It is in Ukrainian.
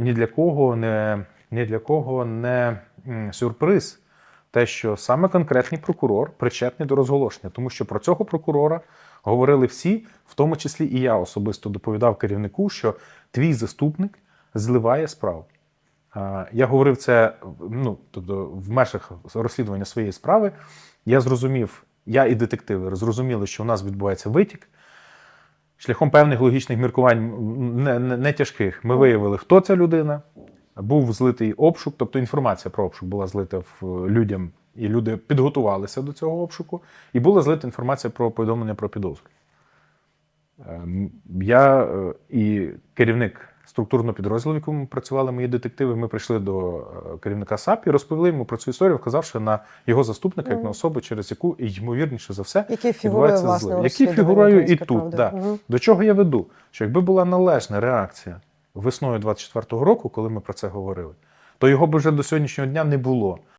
ні для кого не, ні для кого не сюрприз те, що саме конкретний прокурор причетний до розголошення, тому що про цього прокурора говорили всі, в тому числі і я особисто доповідав керівнику, що твій заступник зливає справу. Я говорив це ну, тобто, в межах розслідування своєї справи. Я зрозумів, я і детективи зрозуміли, що у нас відбувається витік. Шляхом певних логічних міркувань не, не, не тяжких. Ми виявили, хто ця людина. Був злитий обшук, тобто інформація про обшук була злита в е, людям, і люди підготувалися до цього обшуку, і була злита інформація про повідомлення про підозру. Ем, Я е, і керівник структурного підрозділу, в якому працювали мої детективи, ми прийшли до е, керівника САП і розповіли йому про цю історію, вказавши на його заступника як на особу, через яку ймовірніше за все які відбувається власне які фігурою і тут. правди». Да. Мгм. До чого я веду? Що якби була належна реакція весною 24-го року, коли ми про це говорили, то його б вже до сьогоднішнього дня не було.